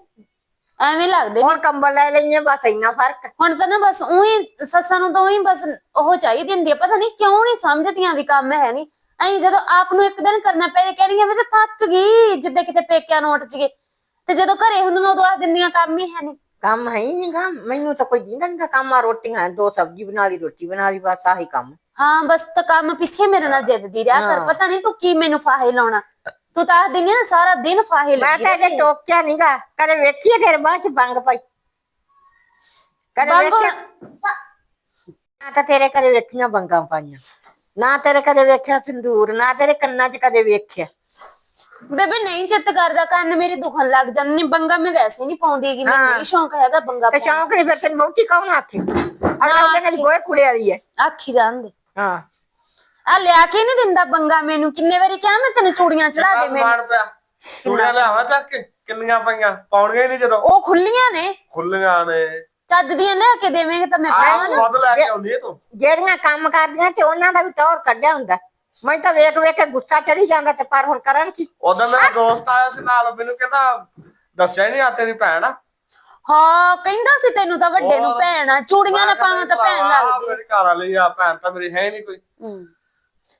ਐਵੇਂ ਲੱਗਦੇ ਹੁਣ ਕੰਬਲ ਲੈ ਲਈਏ ਬਸ ਇੰਨਾ ਫ਼ਰਕ। ਹੁਣ ਤਾਂ ਨਾ ਬਸ ਉਹੀ ਸੱਸਾਂ ਨੂੰ ਤਾਂ ਉਹੀ ਬਸ ਉਹ ਚਾਹੀਦੀ ਹੁੰਦੀ ਆ ਪਤਾ ਨਹੀਂ ਕਿਉਂ ਨਹੀਂ ਸਮਝਦੀਆਂ ਵੀ ਕੰਮ ਹੈ ਨਹੀਂ ਐਂ ਜਦੋਂ ਆਪ ਨੂੰ ਇੱਕ ਦਿਨ ਕਰਨਾ ਪਏ ਕਹਿਣੀਆਂ ਮੈਂ ਤਾਂ ਥੱਕ ਗਈ ਜਿੱਦੇ ਕਿਤੇ ਪੇਕਿਆਂ ਨੂੰ ਉੱਠ ਜਗੇ ਤੇ ਜਦੋਂ ਘਰੇ ਹੁੰਦੀਆਂ ਉਦੋਂ ਆ ਦਿੰਦੀਆਂ ਕੰਮ ਹੀ ਹੈ ਨਹੀਂ ਕੰਮ ਹੈ ਹੀ ਨਹੀਂ ਗਾ। ਮੈਨੂੰ ਤਾਂ ਕੋਈ ਦਿੰਦਾ ਨਹੀਂ ਕੰਮ। ਆ ਰੋਟੀਆਂ ਦੋ ਸਬਜ਼ੀ ਬਣਾ ਲਈ ਰੋਟੀ ਬਣਾ ਲਈ ਬਸ ਆਹੀ ਕੰਮ। ਹਾਂ ਬਸ ਤਾਂ ਕੰਮ ਪਿੱਛੇ ਮੇਰੇ ਨਾਲ ਜਿੱਦਦੀ ਰਿਹਾ ਕਰ। ਪਤਾ ਨਹੀਂ ਤੂੰ ਕੀ ਮੈਨੂੰ ਫਾਹੇ ਲਾਉਣਾ। ਤੂੰ ਤਾਂ ਆਖ ਦਿੰਦੀ ਆ ਨਾ ਸਾਰਾ ਦਿਨ ਫਾਹੇ ਮੈਂ ਲੱਗੀ ਤਾਂ ਅਜੇ ਰਹਿੰਦੀ। ਟੋਕਿਆ ਨਹੀਂਗਾ ਕਦੇ ਵੇਖੀਏ ਤੇਰੇ ਬਾਅਦ ਚ ਬੰਗ ਪਾਈ? ਕਦੇ ਬੰਗ ਵੇਖਿਆ? ਹੁਣ- ਨਾ ਤਾਂ ਤੇਰੇ ਘਰੇ ਵੇਖੀਆਂ ਬੰਗਾਂ ਪਾਈਆਂ। ਨਾ ਤੇਰੇ ਕਦੇ ਵੇਖਿਆ ਸੰਦੂਰ। ਨਾ ਤੇਰੇ ਕੰਨਾਂ 'ਚ ਕਦੇ ਵੇਖਿਆ। ਬੇਬੇ ਨਹੀਂ ਚਿੱਤ ਕਰਦਾ ਕੰਨ ਮੇਰੇ ਦੁਖਣ ਲੱਗ ਜਾਂਦੇ ਨੇ ਬੰਗਾ ਮੈਂ ਵੈਸੇ ਨਹੀਂ ਪਾਉਂਦੀ ਕਿ ਮੈਨੂੰ ਹਾਂ। ਨਹੀਂ ਸ਼ੌਂਕ ਹੈਗਾ ਬੰਗਾ ਤੇ ਪਾਉਣ ਸ਼ੌਂਕ ਨਹੀਂ ਫਿਰ ਤੈਨੂੰ ਬਹੁਤੀ ਕੌਣ ਆਖੇ? ਅਗਲਾ ਉਹਦੇ ਨਾਲ ਗੋਏ ਕੁੜੇ ਵਾਲੀ ਹੈ। ਦਾ। ਆਖੀ ਜਾਂਦੇ। ਹਾਂ। ਆ ਲਿਆ ਕੇ ਨਹੀਂ ਦਿੰਦਾ ਬੰਗਾ ਮੈਨੂੰ ਕਿੰਨੇ ਵਾਰੀ ਕਿਹਾ ਮੈਂ ਤੈਨੂੰ ਚੂੜੀਆਂ ਚੜਾ ਦੇ ਮੈਨੂੰ। ਪਿਆ ਚੂੜੀਆਂ ਲਿਆਵਾ ਚੱਕ ਕੇ ਕਿੰਨੀਆਂ ਪਈਆਂ ਪਾਉਣੀਆਂ ਹੀ ਨਹੀਂ ਜਦੋਂ। ਉਹ ਖੁੱਲੀਆਂ ਨੇ। ਖੁੱਲੀਆਂ ਨੇ। ਚੱਜ ਦੀਆਂ ਲੈ ਕੇ ਦੇਵੇਂਗੇ ਤਾਂ ਮੈਂ ਆਹ ਪਾਵਾਂ ਖੁਦ ਲੈ ਕੇ ਆਉਂਦੀ ਹੈ ਤੂੰ। ਜਿਹੜੀਆਂ ਕੰਮ ਕਰਦੀਆਂ ਤੇ ਉਹਨਾਂ ਦਾ ਵੀ ਟੌਰ ਕੱਢਿਆ ਹੁੰਦਾ। ਮੈਂ ਤਾਂ ਵੇਖ ਵੇਖ ਕੇ ਗੁੱਸਾ ਚੜੀ ਜਾਂਦਾ ਤੇ ਪਰ ਹੁਣ ਕਰਨ ਕੀ? ਉਦੋਂ ਮੇਰਾ ਦੋਸਤ ਆਇਆ ਸੀ ਨਾਲ ਮੈਨੂੰ ਕਹਿੰਦਾ ਦੱਸਿਆ ਨਹੀਂ ਆ ਤੇਰੀ ਭੈਣ ਆ। ਹਾਂ ਕਹਿੰਦਾ ਸੀ ਤੈਨੂੰ ਤਾਂ ਵੱਡੇ ਨੂੰ। ਭੈਣ ਆ ਚੂੜੀਆਂ ਨਾ ਪਾਵਾਂ ਤਾਂ ਭੈਣ ਲੱਗਦੀ। ਮੇਰੀ ਘਰ ਵਾਲੀ ਆ ਭੈਣ ਤਾਂ ਮੇਰੀ ਹੈ ਨਹੀਂ ਕੋਈ। ਹੂੰ।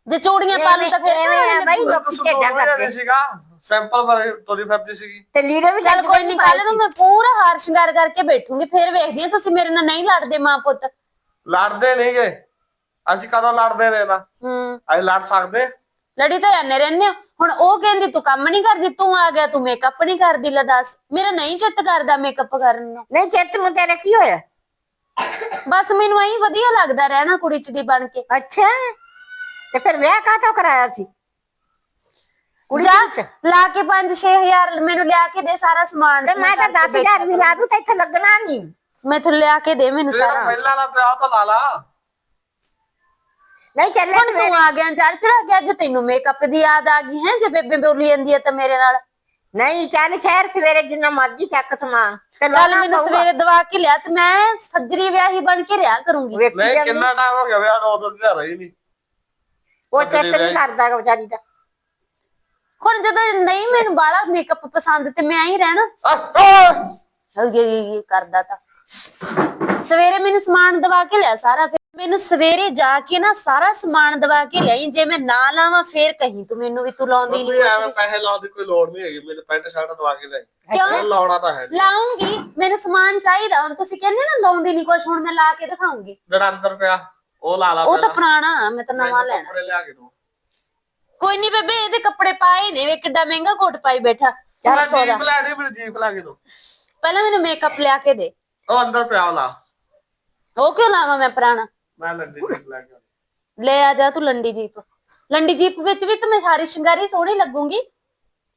ਜੇ ਚੂੜੀਆਂ ਪਾ ਲਈ ਤਾਂ ਫਿਰ ਐਵੇਂ ਆ ਬਾਈ ਲੋਕੀ ਵੀ ਕਰਦੇ ਸੀਗਾ ਸਿੰਪਲ ਬਰੇ ਤੋਰੀ ਫਿਰਦੀ ਸੀਗੀ। ਤੇ ਲੀੜੇ ਵੀ ਚੱਲ ਕੋਈ ਨਹੀਂ ਕੱਲ ਨੂੰ ਮੈਂ ਪੂਰਾ ਹਾਰ ਸ਼ਿੰਗਾਰ ਕਰਕੇ ਬੈਠੂੰਗੀ ਫਿਰ ਵੇਖਦੀ ਆ ਤੁਸੀਂ ਮੇਰੇ ਨਾਲ ਨਹੀਂ ਲੜਦੇ ਮਾਂ ਪੁੱਤ। ਲੜਦੇ ਨਹੀਂਗੇ ਅਸੀਂ ਕਦੋਂ ਲੜਦੇ ਰਹੇ ਨਾ? ਹੂੰ। ਅਸੀਂ ਲੜ ਸਕਦੇ? ਲੜੀ ਤਾਂ ਜਾਂਦੇ ਰਹਿੰਦੇ ਹੋ। ਹੁਣ ਉਹ ਕਹਿੰਦੀ ਤੂੰ ਕੰਮ ਨਹੀਂ ਕਰਦੀ ਤੂੰ ਆ ਗਿਆ ਤੂੰ ਮੇਕਅਪ ਨਹੀਂ ਕਰਦੀ ਲੈ ਦੱਸ। ਮੇਰਾ ਨਹੀਂ ਚਿੱਤ ਕਰਦਾ ਮੇਕਅਪ ਕਰਨ ਨੂੰ। ਨਹੀਂ ਚਿੱਤ ਨੂੰ ਤੇਰੇ ਕੀ ਹੋਇਆ? ਬਸ ਮੈਨੂੰ ਐਂ ਵਧੀਆ ਲੱਗਦਾ ਰਹਿਣਾ ਕੁੜੀ ਚਿੜੀ ਬਣ ਕੇ। ਅੱਛਾ। ਤੇ ਫਿਰ ਵਿਆਹ ਕਾਹਤੋਂ ਕਰਾਇਆ ਸੀ? ਕੁੜੀ ਜਾ ਲਾ ਕੇ 5-6000 ਮੈਨੂੰ ਲਿਆ ਕੇ ਦੇ ਸਾਰਾ ਸਮਾਨ ਤੇ ਮੈਂ ਤਾਂ 10000 ਵੀ ਲਾ ਦੂੰ ਤੇ ਇੱਥੇ ਲੱਗਣਾ ਨਹੀਂ ਮੈਥੋਂ ਲਿਆ ਕੇ ਦੇ ਮੈਨੂੰ ਸਾਰਾ। ਪਹਿਲਾਂ ਵਾਲਾ ਪਿਆ ਤਾਂ ਲਾ ਲਾ। ਨਹੀਂ ਚੱਲੇ ਹੁਣ ਤੂੰ ਆ ਗਿਆ ਚੜ ਚੜਾ ਕੇ ਅੱਜ ਤੈਨੂੰ ਮੇਕਅਪ ਦੀ ਯਾਦ ਆ ਗਈ ਹੈ ਜੇ ਬੇਬੇ ਬੋਲੀ ਜਾਂਦੀ ਹੈ ਤਾਂ ਮੇਰੇ ਨਾਲ? ਨਹੀਂ ਚੱਲ ਸ਼ਹਿਰ ਸਵੇਰੇ ਜਿੰਨਾ ਮਰਜ਼ੀ ਚੱਕ ਸਮਾਨ। ਤੇ ਚੱਲ ਲਾਉਣਾ ਮੈਨੂੰ ਪਊਗਾ। ਸਵੇਰੇ ਦਵਾ ਕੇ ਲਿਆ ਤੇ ਮੈਂ ਸੱਜਰੀ ਵਿਆਹੀ ਬਣ ਕੇ ਰਿਹਾ ਕਰੂੰਗੀ। ਵੇਖੀ ਜਾਂਦੀ। ਕਿੰਨਾ ਟਾਈਮ ਹੋ ਗਿਆ ਵਿਆਹ ਨੂੰ ਉਦੋਂ ਦੀ ਰਹੀ ਨਹੀਂ। ਉਹ ਚਿੱਤ ਨਹੀਂ। ਕਰਦਾ ਗਾ ਵਿਚਾਰੀ ਦਾ। ਹੁਣ ਜਦੋਂ ਨਹੀਂ ਮੈਨੂੰ ਬਾਹਲਾ ਮੇਕਅਪ ਪਸੰਦ ਤੇ ਮੈਂ ਹੀ ਰਹਿਣਾ। ਇਹ ਕਰਦਾ ਤਾਂ। ਸਵੇਰੇ ਮੈਨੂੰ ਸਮਾਨ ਦਵਾ ਕੇ ਲਿਆ ਸਾਰਾ ਫਿਰ। ਮੈਨੂੰ ਸਵੇਰੇ ਜਾ ਕੇ ਨਾ ਸਾਰਾ ਸਮਾਨ ਦਵਾ ਕੇ ਲਿਆਈ ਜੇ ਮੈਂ ਨਾ ਲਾਵਾਂ ਫੇਰ ਕਹੀਂ ਤੂੰ ਮੈਨੂੰ ਵੀ ਤੂੰ ਲਾਉਂਦੀ ਨਹੀਂ ਐਵੇਂ ਪੈਸੇ ਲਾਉਣ ਦੀ ਕੋਈ ਲੋੜ ਨਹੀਂ ਹੈਗੀ ਮੈਨੂੰ ਪੈਂਟ ਸ਼ਰਟ ਦਵਾ ਕੇ ਲੈ ਕਿਉਂ? ਲਾਉਣਾ ਤਾਂ ਹੈ ਨੀ। ਲਾਉਂਗੀ ਮੈਨੂੰ ਸਮਾਨ ਚਾਹੀਦਾ ਹੁਣ ਤੁਸੀਂ ਕਹਿੰਦੇ ਨਾ ਲਾਉਂਦੀ ਨਹੀਂ ਕੁਝ ਹੁਣ ਮੈਂ ਲਾ ਕੇ ਦਿਖਾਉਂਗੀ। ਜਿਹੜਾ ਅੰਦਰ ਪਿਆ ਉਹ ਲਾ ਲਾ ਉਹ ਤਾਂ। ਪੁਰਾਣਾ ਮੈਂ ਤਾਂ ਨਵਾਂ ਲੈਣਾ। ਕੱਪੜੇ ਲਿਆ ਕੇ ਦੋ ਕੋਈ ਨਹੀਂ ਬੇਬੇ ਇਹਦੇ ਕੱਪੜੇ ਪਾਏ ਨੇ ਵੇ ਕਿੱਡਾ ਮਹਿੰਗਾ ਕੋਟ ਪਾਈ ਬੈਠਾ। ਮੈਂ 400 ਦਾ ਲੈ ਦੇ ਮੈਨੂੰ ਜੀਪ ਲੈ ਕੇ ਦੋ ਪਹਿਲਾਂ ਮੈਨੂੰ ਮੇਕਅਪ ਲਿਆ ਕੇ ਦੇ। ਉਹ ਅੰਦਰ ਪਿਆ ਲਾ। ਉਹ ਕਿਉਂ ਲਾਵਾਂ ਮੈਂ ਪੁਰਾਣਾ? ਮੈਂ ਲੰਡੀ ਜੀਪ ਲੈ ਕੇ ਆਉਂਦੀ। ਲੈ ਆ ਜਾ ਤੂੰ ਲੰਡੀ ਜੀਪ। ਲੰਡੀ ਜੀਪ ਵਿੱਚ ਵੀ ਤਾਂ ਮੈਂ ਸ਼ਿੰਗਾਰੀ ਸੋਹਣੀ ਲੱਗੂਗੀ।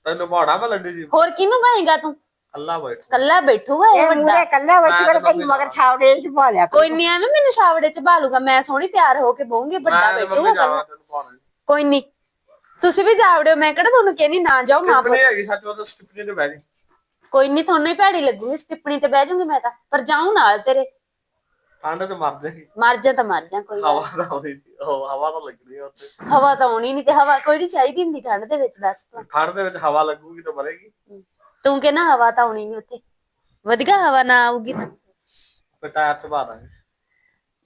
ਤੈਨੂੰ ਭਾੜਾ ਮੈਂ ਲੰਡੀ ਜੀਪ। ਹੋਰ ਕਿਹਨੂੰ ਭਾਏਗਾ ਤੂੰ? ਅੱਲਾ ਬੈਠ। ਕੱਲਾ ਬੈਠੂਗਾ ਇਹ ਇਹ ਵੱਡਾ ਮੂਰੇ ਕੱਲਾ ਵਿੱਚ ਬੜੇ ਤੈਨੂੰ ਮਗਰ ਛਾਵੜੇ ਚ ਪਾ ਲਿਆ ਕੋਈ ਨਹੀਂ ਐਵੇਂ ਮੈਨੂੰ ਛਾਵੜੇ ਚ ਭਾਲੂਗਾ ਮੈਂ ਸੋਹਣੀ ਤਿਆਰ ਹੋ ਕੇ ਬਹੂੰਗੀ ਵੱਡਾ ਮੈਂ ਤੇ ਬੈਠੂਗਾ ਕੱਲਾ ਤੈਨੂੰ ਕੋਈ ਨਹੀਂ ਤੁਸੀਂ ਵੀ ਜਾਵੜਿਓ ਮੈਂ ਕਿਹੜਾ ਤੁਹਾਨੂੰ ਕਹਿੰਦੀ ਨਾ ਜਾਓ ਮਾਂ ਸਟਿਪਣੀ ਹੈਗੀ ਸੱਚ ਉਹ ਸਟਿਪਣੀ ਤੇ ਬਹਿ ਜੀ ਕੋਈ ਨਹੀਂ ਤੁਹਾਨੂੰ ਹੀ ਭੈੜੀ ਲੱਗੂਗੀ ਸਟਿੱਪਣੀ ਤੇ ਬਹਿ ਜਾਊਂਗੀ ਮੈਂ ਤਾਂ। ਪਰ ਜਾਊਂ ਨਾਲ ਤੇਰੇ। ਠੰਡ ਤੇ ਮਰ ਜਾਏਗੀ। ਮਰ ਜਾ ਤਾਂ ਮਰ ਜਾ ਕੋਈ ਗੱਲ ਹਵਾ ਤਾਂ ਆਉਣੀ ਨੀ, ਉਹ ਹਵਾ ਤਾਂ ਲੱਗਣੀ ਆ ਉੱਥੇ। ਨੀ। ਹਵਾ ਤਾਂ ਆਉਣੀ ਨਹੀਂ ਤੇ ਹਵਾ ਕੋਈ ਨਹੀਂ ਚਾਹੀਦੀ ਹੁੰਦੀ ਠੰਡ ਦੇ ਵਿੱਚ ਦੱਸ ਭਲਾ। ਠੰਡ ਦੇ ਵਿੱਚ ਹਵਾ ਲੱਗੂਗੀ ਤਾਂ ਮਰੇਗੀ। ਤੂੰ ਕਹਿੰਦਾ ਹਵਾ ਤਾਂ ਆਉਣੀ ਨਹੀਂ ਉੱਥੇ। ਵਧੀਆ ਹਵਾ ਨਾ ਆਊਗੀ ਤਾਂ। ਫਿਰ ਟਾਇਰ ਚ ਪਾ ਦਾਂਗੇ।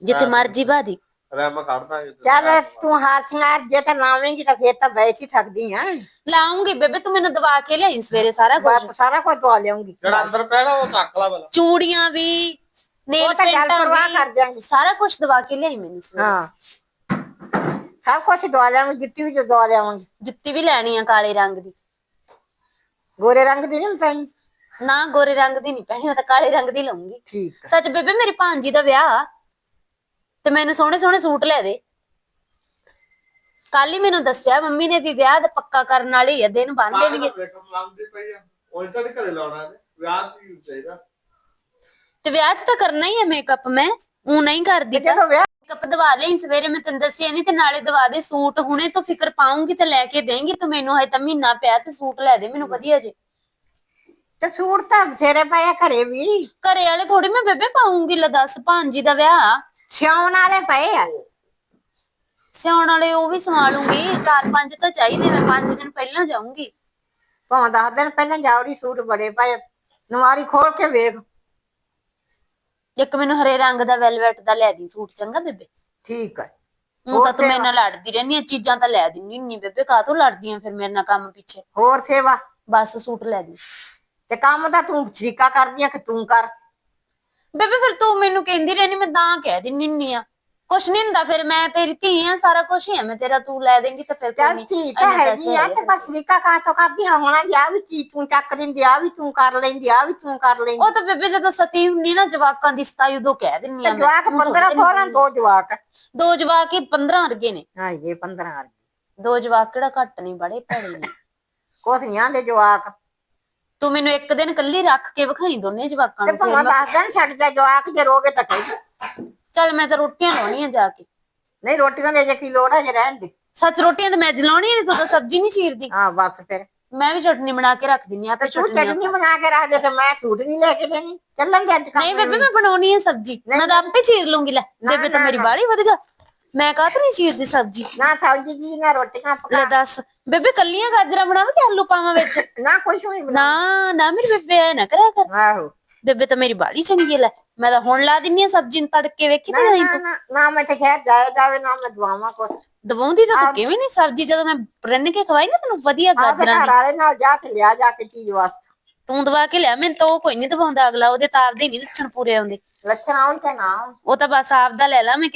ਜਿੱਥੇ ਮਰਜ਼ੀ ਬਾਦੀ ਰੈਮ ਕੱਢ ਦਾਂਗੇ ਤੇ ਚੱਲ ਚ ਪਾ ਤੂੰ ਹਾਰ ਸ਼ਿੰਗਾਰ ਜੇ ਤਾਂ ਲਾਵੇਂਗੀ ਤਾਂ ਫੇਰ ਤਾਂ ਬੈਠ ਹੀ ਸਕਦੀ ਆ। ਲਾਉਂਗੀ ਬੇਬੇ ਤੂੰ ਮੈਨੂੰ ਦਵਾ ਕੇ ਲਿਆਈ ਸਵੇਰੇ ਸਾਰਾ ਕੁਝ ਸਾਰਾ ਕੁਝ ਦਵਾ ਲਿਆਉਂਗੀ। ਜਿਹੜਾ ਅੰਦਰ ਨਾ ਉਹ ਚੱਕ ਲਾ ਪਹਿਲਾਂ। ਚੂੜੀਆਂ ਵੀ ਨੇਲ ਉਹ ਤਾਂ ਗੱਲ ਪੇਂਟਾਂ ਪਰਵਾਹ ਕਰ ਦਿਆਂਗੀ ਸਾਰਾ ਕੁਝ ਦਵਾ ਕੇ ਲਿਆਈ ਮੈਨੂੰ ਸਵੇਰੇ ਹਾਂ। ਸਭ ਕੁਝ ਦਵਾ ਲਿਆਵਾਂਗੀ ਜੁੱਤੀ ਵੀ ਦਵਾ ਲਿਆਵਾਂਗੀ। ਜੁੱਤੀ ਵੀ ਲੈਣੀ ਆ ਕਾਲੇ ਰੰਗ ਦੀ। ਗੋਰੇ ਰੰਗ ਦੀ ਨਹੀਂ ਪੈਣੀ? ਨਾ ਗੋਰੇ ਰੰਗ ਦੀ ਨਹੀਂ ਪਹਿਨੀ ਮੈਂ ਤਾਂ ਕਾਲੇ ਰੰਗ ਦੀ ਲਵਾਂਗੀ ਠੀਕ। ਸੱਚ ਬੇਬੇ ਮੇਰੀ ਭਾਂਜੀ ਦਾ ਵਿਆਹ ਆ, ਤੇ ਮੈਨੂੰ ਸੋਹਣੇ ਸੋਹਣੇ ਸੂਟ ਲੈ ਦੇ। ਕੱਲ ਹੀ ਮੈਨੂੰ ਦੱਸਿਆ ਮੰਮੀ ਨੇ ਵੀ ਵਿਆਹ ਦਾ ਪੱਕਾ ਕਰਨ ਵਾਲੀ ਆ ਦਿਨ ਬੰਨ ਦੇਣਗੇ। ਵੇਖੋ ਲਾਉਂਦੀ ਪਈ ਆ। ਉਹ ਤਾਂ ਨੀ ਘਰੇ ਲਾਉਣਾ ਨੇ ਵਿਆਹ ਚ ਹੀ ਚਾਹੀਦਾ। ਤੇ ਵਿਆਹ 'ਚ ਤਾਂ ਕਰਨਾ ਹੀ ਹੈ ਮੇਕਅਪ ਮੈਂ ਉਹ ਨਹੀਂ ਕਰਦੀ ਤਾਂ ਜਦੋਂ ਵਿਆਹ ਮੇਕਅਪ ਦਵਾ ਲਈ ਸਵੇਰੇ ਮੈਂ ਤੈਨੂੰ ਦੱਸਿਆ ਨਹੀਂ ਤੇ ਨਾਲੇ ਦਵਾ ਦੇ ਸੂਟ। ਹੁਣੇ ਤੋਂ ਫਿਕਰ ਪਾਉਂਗੀ ਤੇ ਲੈ ਕੇ ਦੇਂਗੀ ਤੂੰ ਮੈਨੂੰ ਹਜੇ ਤਾਂ ਮਹੀਨਾ ਪਿਆ ਤੇ ਸੂਟ ਲੈ ਦੇ ਮੈਨੂੰ ਵਧੀਆ ਜੇ। ਤੇ ਸੂਟ ਤਾਂ ਬਥੇਰੇ ਪਏ ਆ ਘਰੇ ਵੀ। ਘਰੇ ਵਾਲੇ ਥੋੜੀ ਮੈਂ ਬੇਬੇ ਪਾਉਂਗੀ ਲੈ ਦੱਸ ਭਾਂਜੀ ਦਾ ਵਿਆਹ। ਸਿਉਣ ਵਾਲੇ ਪਏ ਆ। ਸਿਉਣ ਵਾਲੇ ਉਹ ਵੀ ਸਵਾ ਲੂੰਗੀ ਚਾਰ ਪੰਜ ਤਾਂ ਚਾਹੀਦੇ ਮੈਂ ਪੰਜ ਦਿਨ ਪਹਿਲਾਂ ਜਾਊਂਗੀ। ਭਾਵੇਂ ਦਸ ਦਿਨ ਪਹਿਲਾਂ ਜਾਵੜੀ ਸੂਟ ਬੜੇ ਪਏ ਨਵਾਰੀ ਖੋਲ ਕੇ ਵੇਖ। ਇੱਕ ਮੈਨੂੰ ਹਰੇ ਰੰਗ ਦਾ ਵੈਲਵੈਟ ਦਾ ਲੈ ਦੀ ਸੂਟ ਚੰਗਾ ਬੇਬੇ? ਠੀਕ ਹੈ ਉਹ ਤਾਂ ਤੂੰ ਮੇਰੇ ਨਾਲ ਲੜਦੀ ਰਹਿੰਦੀ ਆ ਚੀਜ਼ਾਂ ਤਾਂ ਲੈ ਦਿੰਦੀ ਹੁੰਨੀ ਬੇਬੇ ਕਾਹਤੋਂ ਲੜਦੀਆਂ ਫਿਰ ਮੇਰੇ ਨਾਲ ਕੰਮ ਪਿੱਛੇ? ਹੋਰ ਸੇਵਾ? ਬਸ ਸੂਟ ਲੈ ਦੀ। ਤੇ ਕੰਮ ਤਾਂ ਤੂੰ ਸ਼ਰੀਕਾ ਕਰਦੀ ਆ ਕਿ ਤੂੰ ਕਰ? ਬੇਬੇ ਫਿਰ ਤੂੰ ਮੈਨੂੰ ਕਹਿੰਦੀ ਰਹਿੰਦੀ ਮੈਂ ਤਾਂ ਕਹਿ ਦਿੰਨੀ ਹੁੰਨੀ ਆ। ਕੁਛ ਨਹੀਂ ਹੁੰਦਾ ਫਿਰ ਮੈਂ ਤੇਰੀ ਧੀ ਆ ਸਾਰਾ ਕੁਝ ਹੀ ਆ ਮੈਂ ਤੇਰਾ ਤੂੰ ਲੈ ਦੇਂਗੀ ਤੇ ਫਿਰ ਕੋਈ ਚੱਲ ਨਹੀਂ ਧੀ ਤਾਂ ਹੈਗੀ ਆ ਤੇ ਬਸ ਰੀਕਾ ਕਾ ਤੋਂ ਕਰਦੀਆਂ ਹੋਣਾ ਜਾਂ ਵੀ ਚੀਜ਼ ਤੂੰ ਚੱਕ ਦਿੰਦੀ ਆ ਵੀ ਤੂੰ ਕਰ ਲੈਂਦੀ ਆ ਵੀ ਤੂੰ ਕਰ ਲੈਂਦੀ। ਉਹ ਤਾਂ ਬੇਬੇ ਜਦੋਂ ਸਤੀ ਹੁੰਨੀ ਨਾ ਜਵਾਕਾਂ ਦੀ ਸਤਾਈ ਉਦੋਂ ਕਹਿ ਦਿੰਨੀ ਆ ਮੈਂ। ਜਵਾਕ ਹੁਣ 15 ਥੋੜ੍ਹੇ ਥੋੜਾ ਦੋ ਜਵਾਕ। ਦੋ ਜਵਾਕ ਹੀ 15 ਵਰਗੇ ਨੇ। ਹਾਂ ਇਹ 15 ਆ ਦੋ ਜਵਾਕ ਕਿਹੜਾ ਘੱਟ ਨਹੀਂ ਬੜੇ ਭੈੜੇ ਨੇ। ਕੋਸੀਆਂ ਦੇ ਜਵਾਕ। ਤੂੰ ਮੈਨੂੰ ਇੱਕ ਦਿਨ ਕੱਲੀ ਰੱਖ ਕੇ ਵਿਖਾਈ ਦੋਨੇ ਜਵਾਕਾਂ ਤੇ ਨੂੰ ਫਿਰ ਭਾਵੇਂ ਮੈਂ- ਦੱਸ ਦਿਨ ਛੱਡ ਜਾ ਜਵਾਕ ਜੇ ਰੋਗੇ ਤਾਂ ਕਹੀ ਚੱਲ ਮੈਂ ਤਾਂ ਰੋਟੀਆਂ ਲਾਉਣੀਆਂ ਜਾ ਕੇ। ਨਹੀਂ ਰੋਟੀਆਂ ਦੇ ਜੇ ਕੀ ਲੋੜ ਹੈ ਜੇ ਰਹਿਣ ਦੇ। ਸੱਚ ਰੋਟੀਆਂ ਤੇ ਮੈਂ ਅੱਜ ਲਾਉਣੀਆਂ ਨੇ ਤੂੰ ਤਾਂ ਸਬਜ਼ੀ ਨਹੀਂ ਚੀਰਦੀ ਹਾਂ ਬਸ ਫਿਰ। ਮੈਂ ਵੀ ਚਟਨੀ ਬਣਾ ਕੇ ਰੱਖ ਦਿੰਨੀ ਆ ਤੇ ਤੂੰ ਚਟਨੀ ਬਣਾ ਕੇ ਰੱਖ ਦੇ ਤੇ ਮੈਂ ਸੂਟ ਨਹੀਂ ਲੈ ਕੇ ਦੇਣੀ। ਚੱਲਣ ਦੇ ਅੱਜ ਕੱਲ੍ਹ ਨਹੀਂ ਬੇਬੇ ਮੈਂ ਬਣਾਉਣੀ ਹੈ ਸਬਜ਼ੀ। ਮੈਂ ਤਾਂ ਆਪੇ ਚੀਰ ਲੂੰਗੀ ਲੈ। ਬੇਬੇ ਤਾਂ ਮੇਰੀ। ਬਾਲੀ ਵਧੀਆ। ਮੈਂ ਕਾਹ ਨਹੀਂ ਚੀਰਦੀ ਸਬਜ਼ੀ? ਨਾ ਸਬਜ਼ੀ ਜੀ ਨਾ ਰੋਟੀਆਂ ਲੈ ਪਕਾ ਦੱਸ। ਬੇਬੇ ਕੱਲੀਆਂ ਗਾਜਰਾਂ ਬਣਾਵਾਂ ਕਿ ਆਲੂ ਪਾਵਾਂ ਵਿੱਚ? ਨਾ ਕੁਛ ਬਣਾ। ਨਾ ਨਾ ਮੇਰੀ ਬੇਬੇ ਐ ਨਾ ਕਰਿਆ ਕਰ। ਆਹੋ। ਬੇਬੇ ਤਾਂ ਮੇਰੀ ਬਾਲੀ ਚੰਗੀ ਲੈ ਮੈਂ ਤਾਂ ਹੁਣ ਲਾ ਦਿੰਨੀ ਆ ਸਬਜ਼ੀ ਨੂੰ ਤੜਕੇ ਵੇਖੀ ਤੇ ਨਹੀਂ ਨਾ ਤੂੰ। ਨਾ ਨਾ ਮੈਂ ਤੇ ਖੈਰ ਜਾਏ ਜਾਵੇ ਨਾ ਮੈਂ ਦਵਾਵਾਂ ਕੁਛ। ਦਵਾਉਂਦੀ ਤਾਂ ਤੂੰ ਕਿਵੇਂ ਨਹੀਂ ਸਬਜ਼ੀ ਜਦੋਂ ਮੈਂ ਰੰਨ ਕੇ ਖਵਾਈ ਨਾ ਤੈਨੂੰ ਵਧੀਆ ਗਾਜਰਾਂ ਦੀ। ਵਾਲੇ ਨਾਲ ਜਾ ਤੇ ਲਿਆ ਜਾ ਕੇ ਚੀਜ਼ ਵਾਸਤੇ। ਤੂੰ ਦਵਾ ਕੇ ਲਿਆ ਮੈਨੂੰ ਤਾਂ ਉਹ ਕੋਈ ਨਹੀਂ ਦਵਾਉਂਦਾ ਅਗਲਾ ਉਹਦੇ ਤਾਰ ਦੇ ਨਹੀਂ ਲੱਛਣ ਪੂਰੇ ਆਉਂਦੇ। ਲੱਛਣ ਆਉਣ ਤੇ ਨਾ ਆਉਣ। ਉਹ ਤਾਂ ਬਸ ਆਪਦਾ ਲੈ ਲਾ ਮੈਂ